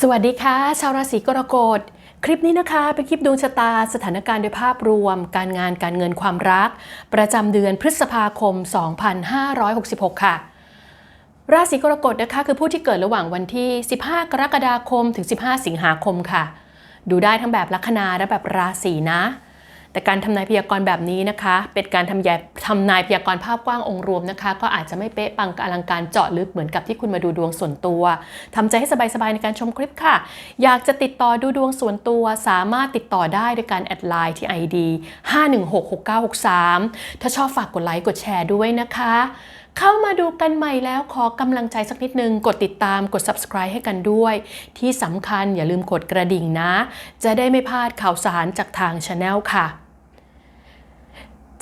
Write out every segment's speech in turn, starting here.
สวัสดีค่ะ ชาวราศีกรกฎ คลิปนี้นะคะ เป็นคลิปดวงชะตาสถานการณ์โดยภาพรวม การงานการเงินความรัก ประจำเดือนพฤษภาคม 2566 ค่ะ ราศีกรกฎนะคะ คือผู้ที่เกิดระหว่างวันที่ 15 กรกฎาคมถึง 15 สิงหาคมค่ะ ดูได้ทั้งแบบลัคนาและแบบราศีนะ แต่การทำนายพยากรณ์แบบนี้นะคะ เป็นการทำยายทำนายพยากรณ์ภาพกว้างองค์รวมนะคะ ก็อาจจะไม่เป๊ะปังอลังการเจาะลึกเหมือนกับที่คุณมาดูดวงส่วนตัวทำใจให้สบายๆในการชมคลิปค่ะ อยากจะติดต่อดูดวงส่วนตัว สามารถติดต่อได้โดยการแอดไลน์ที่ ID 5166963 ถ้าชอบฝากกดไลค์กดแชร์ด้วยนะคะ เข้ามาดูกันใหม่แล้วขอกำลังใจสักนิดนึง กดติดตามกด subscribe ให้กันด้วย ที่สำคัญอย่าลืมกดกระดิ่งนะ จะได้ไม่พลาดข่าวสารจากทาง Channel ค่ะ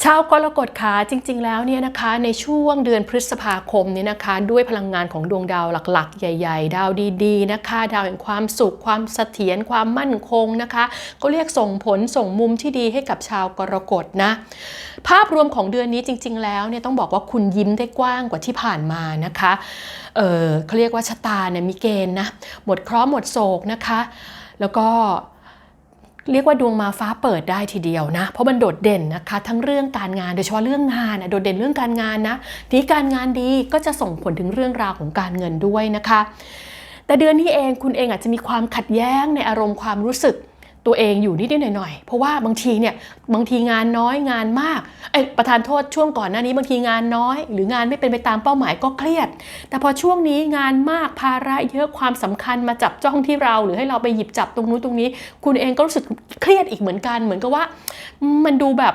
ชาวกรกฎขาจริง ๆ แล้วเนี่ยนะคะในช่วงเดือนพฤษภาคมนี้นะคะ ด้วยพลังงานของดวงดาวหลักๆ ใหญ่ ๆ ดาวดีๆนะคะ ดาวแห่งความสุขความเสถียรความมั่นคงนะคะก็เรียกส่งผลส่งมุมที่ดีให้กับชาวกรกฎนะภาพรวมของเดือนนี้จริง ๆ แล้วเนี่ยต้องบอกว่าคุณยิ้มได้กว้างกว่าที่ผ่านมานะคะเออเขาเรียกว่าชะตาเนี่ยมีเกณฑ์นะหมดเคราะห์หมดโศกนะคะ แล้วก็ เรียกว่าดวงมาฟ้าเปิดได้ทีเดียวนะ เพราะมันโดดเด่นนะคะ ทั้งเรื่องการงานโดยเฉพาะเรื่องงานโดดเด่นเรื่องการงานนะที่การงานดีก็จะส่งผลถึงเรื่องราวของการเงินด้วยนะคะ แต่เดือนนี้เองคุณเองอาจจะมีความขัดแย้งในอารมณ์ความรู้สึก ตัวเองอยู่นิดๆหน่อยๆ เพราะว่าบางทีเนี่ยบางทีงานน้อยงานมากไอ้ยประธานโทษช่วงก่อนหน้านี้บางทีงานน้อย หรืองานไม่เป็นไปตามเป้าหมายก็เครียด แต่พอช่วงนี้งานมากภาระเยอะความสำคัญมาจับจ้องที่เรา หรือให้เราไปหยิบจับตรงนู้นตรงนี้ คุณเองก็รู้สึกเครียดอีกเหมือนกันเหมือนกับว่า มันดูแบบ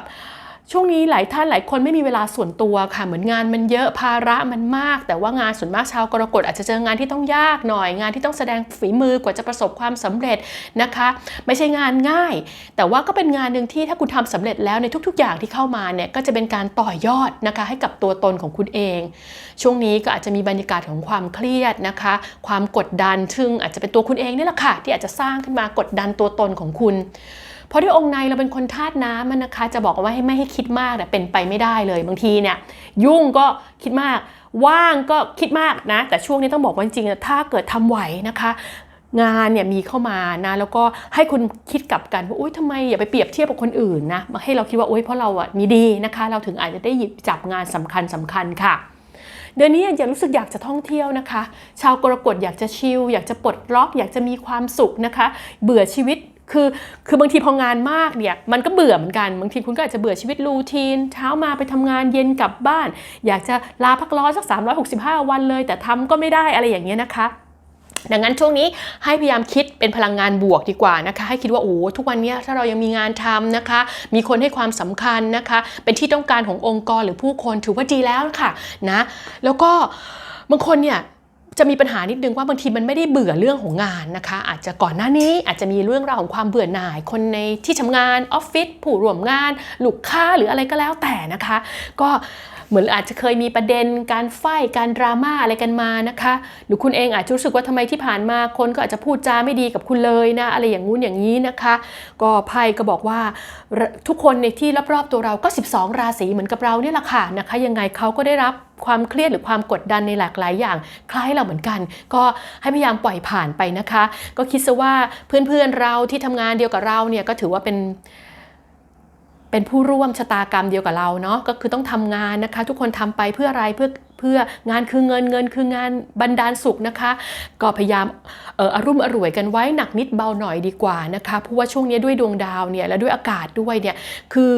ช่วงนี้หลายท่านหลายคนไม่มีเวลาส่วนตัวค่ะ เหมือนงานมันเยอะภาระมันมาก แต่ว่างานส่วนมากชาวกรกฎอาจจะเจองานที่ต้องยากหน่อย งานที่ต้องแสดงฝีมือกว่าจะประสบความสำเร็จนะคะ ไม่ใช่งานง่าย แต่ว่าก็เป็นงานหนึ่งที่ถ้าคุณทำสำเร็จแล้วในทุก ๆ อย่างที่เข้ามาเนี่ยก็จะเป็นการต่อยอดนะคะให้กับตัวตนของคุณเอง ช่วงนี้ก็อาจจะมีบรรยากาศของความเครียดนะคะ ความกดดันซึ่งอาจจะเป็นตัวคุณเองนี่แหละค่ะที่อาจจะสร้างขึ้นมากดดันตัวตนของคุณ เพราะด้วยองค์ในเราเป็นคนธาตุน้ำมันนะคะ จะบอกว่าให้ไม่ให้คิดมากแต่ยเป็นไปไม่ได้เลยบางทีเนี่ยยุ่งก็คิดมากว่างก็คิดมากนะ แต่ช่วงนี้ต้องบอกว่าจริงๆถ้าเกิดทำไหวนะคะงานเนี่ยมีเข้ามานะแล้วก็ให้คุณคิดกลับกันว่าอุ้ยทำไมอย่าไปเปรียบเทียบกับคนอื่นนะให้เราคิดว่าอุ้ยเพราะเราอะมีดีนะคะ เราถึงอาจจะได้หยิบจับงานสำคัญสำคัญค่ะ เดือนนี้อยากรู้สึกอยากจะท่องเที่ยวนะคะ ชาวกรกฎอยากจะชิลอยากจะปลดล็อก อยากจะมีความสุขนะคะ เบื่อชีวิต คือคือบางทีพองานมากเนี่ยมันก็เบื่อเหมือนกันบางทีคุณก็อาจจะเบื่อชีวิตรูทีนเช้ามาไปทำงานเย็นกลับบ้าน อยากจะลาพักร้อนสัก 365 วันเลย แต่ทำก็ไม่ได้อะไรอย่างเงี้ยนะคะดังนั้นช่วงนี้ให้พยายามคิดเป็นพลังงานบวกดีกว่านะคะ ให้คิดว่าโอ้ทุกวันนี้ถ้าเรายังมีงานทำนะคะ มีคนให้ความสำคัญนะคะ เป็นที่ต้องการขององค์กรหรือผู้คนถือว่าดีแล้วค่ะนะ แล้วก็บางคนเนี่ย จะมีปัญหานิดนึงว่าบางทีมันไม่ได้เบื่อเรื่องของงานนะคะ อาจจะก่อนหน้านี้อาจจะมีเรื่องราวของความเบื่อหน่าย คนในที่ทำงานออฟฟิศผู้ร่วมงานลูกค้าหรืออะไรก็แล้วแต่นะคะ ก็ เหมือนอาจจะเคยมีประเด็นการไฟการดราม่าอะไรกันมานะคะ หรือคุณเองอาจจะรู้สึกว่าทำไมที่ผ่านมาคนก็อาจจะพูดจาไม่ดีกับคุณเลยนะอะไรอย่างงู้นอย่างนี้นะคะ ก็ไพ่ก็บอกว่าทุกคนในที่รอบๆตัวเราก็ 12 ราศีเหมือนกับเราเนี่ยแหละค่ะนะคะยังไงเขาก็ได้รับความเครียดหรือความกดดันในหลากหลายอย่างคล้ายเราเหมือนกัน ก็ให้พยายามปล่อยผ่านไปนะคะ ก็คิดซะว่าเพื่อนๆเราที่ทำงานเดียวกับเราเนี่ยก็ถือว่าเป็น เป็นผู้ร่วมชะตากรรมเดียวกับเราเนาะก็คือต้องทำงานนะคะ ทุกคนทำไปเพื่ออะไรเพื่อเพื่องานคือเงินเงินคืองานบันดาลสุขนะคะ ก็พยายามเอออรุ่มอร่วยกันไว้หนักนิดเบาหน่อยดีกว่านะคะเพราะว่าช่วงนี้ด้วยดวงดาวเนี่ยและด้วยอากาศด้วยเนี่ยคือ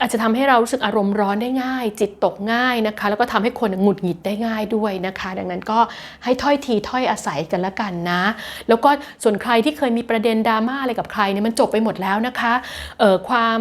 อาจจะทำให้เรารู้สึกอารมณ์ร้อนได้ง่าย จิตตกง่ายนะคะ แล้วก็ทำให้คนหงุดหงิดได้ง่ายด้วยนะคะ ดังนั้นก็ให้ถ้อยทีถ้อยอาศัยกันละกันนะ แล้วก็ส่วนใครที่เคยมีประเด็นดราม่าอะไรกับใครเนี่ยมันจบไปหมดแล้วนะคะเอ่อความ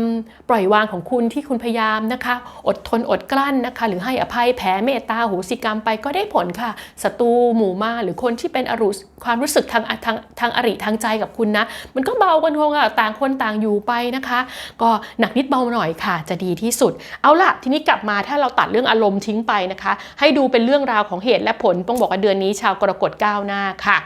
ปล่อยวางของคุณที่คุณพยายามนะคะ อดทนอดกลั้นนะคะ หรือให้อภัยแผ่เมตตาโหสิกรรมไปก็ได้ผลค่ะศัตรูหมู่มาหรือคนที่เป็นอรุความรู้สึกทางทางทางอริทางใจกับคุณนะมันก็เบากันคงอะต่างคนต่างอยู่ไปนะคะ ก็หนักนิดเบาหน่อยค่ะจะดีที่สุด เอาล่ะทีนี้กลับมาถ้าเราตัดเรื่องอารมณ์ทิ้งไปนะคะ ให้ดูเป็นเรื่องราวของเหตุและผลต้องบอกว่าเดือนนี้ชาวกรกฎก้าวหน้าค่ะ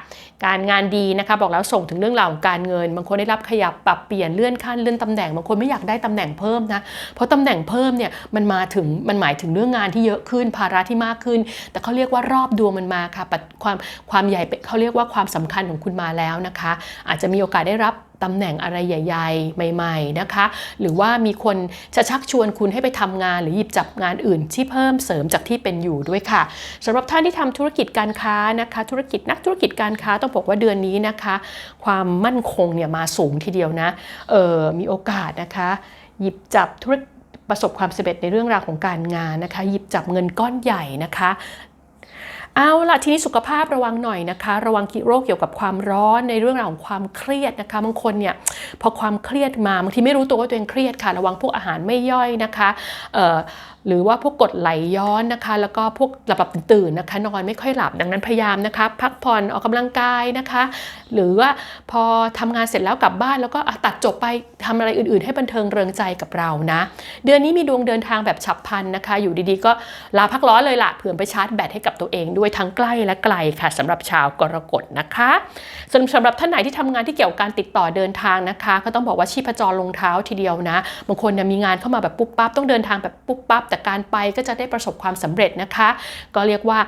การงานดีนะคะบอกแล้วส่งถึงเรื่องราวของการเงิน บางคนได้รับขยับปรับเปลี่ยนเลื่อนขั้นเลื่อนตำแหน่งบางคนไม่อยากได้ตำแหน่งเพิ่มนะเพราะตำแหน่งเพิ่มเนี่ยมันมาถึงมันหมายถึงเรื่องงานที่เยอะขึ้นภาระที่มากขึ้น แต่เขาเรียกว่ารอบดวงมันมาค่ะความความใหญ่เขาเรียกว่าความสำคัญของคุณมาแล้วนะคะ อาจจะมีโอกาสได้รับตำแหน่งอะไรใหญ่ ๆ ใหม่ ๆ นะคะ หรือว่ามีคนจะชักชวนคุณให้ไปทำงาน หรือหยิบจับงานอื่นที่เพิ่มเสริมจากที่เป็นอยู่ด้วยค่ะสำหรับท่านที่ทำธุรกิจการค้านะคะ ธุรกิจนักธุรกิจการค้าต้องบอกว่าเดือนนี้นะคะ ความมั่นคงเนี่ยมาสูงทีเดียวนะเออมีโอกาสนะคะ หยิบจับธุรกประสบความสำเร็จในเรื่องราวของการงานนะคะ หยิบจับเงินก้อนใหญ่นะคะเอาละทีนี้สุขภาพระวังหน่อยนะคะ ระวังโรคเกี่ยวกับความร้อนในเรื่องราวของความเครียดนะคะบางคนเนี่ยพอความเครียดมาบางทีไม่รู้ตัวว่าตัวเองเครียดค่ะ ระวังพวกอาหารไม่ย่อยนะคะ หรือว่าพวกกดไหลย้อนนะคะ แล้วก็พวกหลับหลับตื่นนะคะ นอนไม่ค่อยหลับดังนั้นพยายามนะคะ พักผ่อนออกกำลังกายนะคะ หรือว่าพอทำงานเสร็จแล้วกลับบ้านแล้วก็ตัดจบไปทำอะไรอื่นๆ ให้บันเทิงเริงใจกับเรานะ เดือนนี้มีดวงเดินทางแบบฉับพลันนะคะ อยู่ดีๆ ก็ลาพักร้อนเลยละเผื่อไปชาร์จแบตให้กับตัวเองด้วยทั้งใกล้และไกลค่ะสำหรับชาวกรกฎนะคะส่วนสำหรับท่านไหนที่ทำงานที่เกี่ยวกับการติดต่อเดินทางนะคะ ก็ต้องบอกว่าชีพจรลงเท้าทีเดียวนะบางคนเนี่ยมีงานเข้ามาแบบปุ๊บปั๊บต้องเดินทางแบบปุ๊บปั๊บแต่การไปก็จะได้ประสบความสำเร็จนะคะ ก็เรียกว่า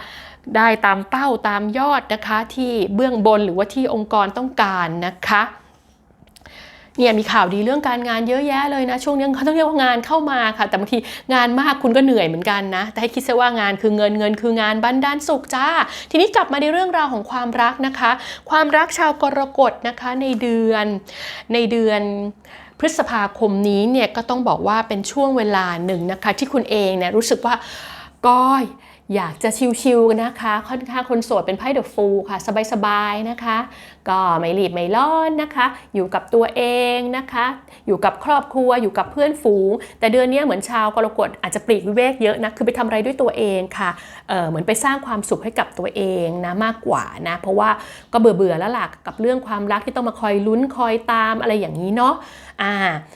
ได้ตามเป้าตามยอดนะคะ ที่เบื้องบนหรือว่าที่องค์กรต้องการนะคะเนี่ยมีข่าวดีเรื่องการงานเยอะแยะเลยนะ ช่วงนี้เขาต้องเรียกว่างานเข้ามาค่ะ แต่บางทีงานมากคุณก็เหนื่อยเหมือนกันนะ แต่ให้คิดซะว่างานคือเงินเงินคืองานบันดาลสุขจ้า ทีนี้กลับมาในเรื่องราวของความรักนะคะ ความรักชาวกรกฎนะคะในเดือนในเดือน พฤษภาคมนี้เนี่ยก็ต้องบอกว่าเป็นช่วงเวลาหนึ่งนะคะที่คุณเองเนี่ยรู้สึกว่าก้อย อยากจะชิวๆนะคะ ค่อนข้างคนโสดเป็นไพ่เดอะฟูลค่ะ สบายๆนะคะ ก็ไม่รีบไม่ร้อนนะคะ อยู่กับตัวเองนะคะ อยู่กับครอบครัวอยู่กับเพื่อนฝูง แต่เดือนนี้เหมือนชาวกรกฎอาจจะปลีกวิเวกเยอะนะคือไปทำอะไรด้วยตัวเองค่ะเเหมือนไปสร้างความสุขให้กับตัวเองนะมากกว่านะเพราะว่าก็เบื่อเบื่อๆแล้วล่ะกับเรื่องความรักที่ต้องมาคอยลุ้นคอยตามอะไรอย่างนี้เนาะอ่า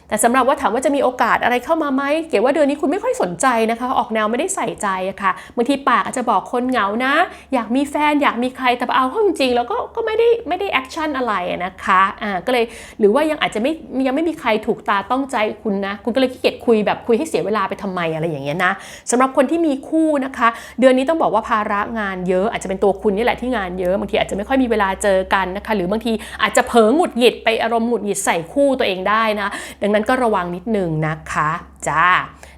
แต่สำหรับว่าถามว่าจะมีโอกาสอะไรเข้ามาไหมเก๋ว่าเดือนนี้คุณไม่ค่อยสนใจนะคะ ออกแนวไม่ได้ใส่ใจะค่ะบางทีปากอาจจะบอกคนเหงานะ อยากมีแฟนอยากมีใครแต่เอาเข้าจริงๆแล้วก็ก็ไม่ได้ไม่ได้แอคชั่นอะไรนะคะอ่าก็เลยหรือว่ายังอาจจะไม่ยังไม่มีใครถูกตาต้องใจคุณนะ คุณก็เลยขี้เกียจคุยแบบคุยให้เสียเวลาไปทำไมอะไรอย่างเงี้ยนะสำหรับคนที่มีคู่นะคะ เดือนนี้ต้องบอกว่าภาระงานเยอะอาจจะเป็นตัวคุณนี่แหละที่งานเยอะบางทีอาจจะไม่ค่อยมีเวลาเจอกันนะคะหรือบางทีอาจจะเผลอหงุดหงิดไปอารมณ์หงุดหงิดใส่คู่ตัวเองได้นะ ดังนั้นก็ระวังนิดนึงนะคะจ้า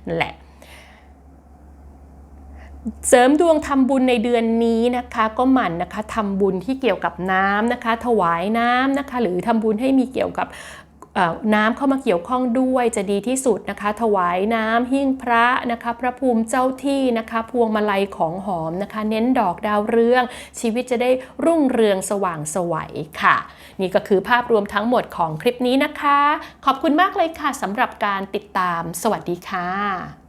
นั่นแหละ เสริมดวงทำบุญในเดือนนี้นะคะ ก็หมั่นนะคะทำบุญที่เกี่ยวกับน้ำนะคะ ถวายน้ำนะคะ หรือทำบุญให้มีเกี่ยวกับน้ำเข้ามาเกี่ยวข้องด้วยจะดีที่สุดนะคะ ถวายน้ำหิ้งพระนะคะ พระภูมิเจ้าที่นะคะ พวงมาลัยของหอมนะคะ เน้นดอกดาวเรือง ชีวิตจะได้รุ่งเรืองสว่างไสวัยค่ะ นี่ก็คือภาพรวมทั้งหมดของคลิปนี้นะคะ ขอบคุณมากเลยค่ะสำหรับการติดตามสวัสดีค่ะ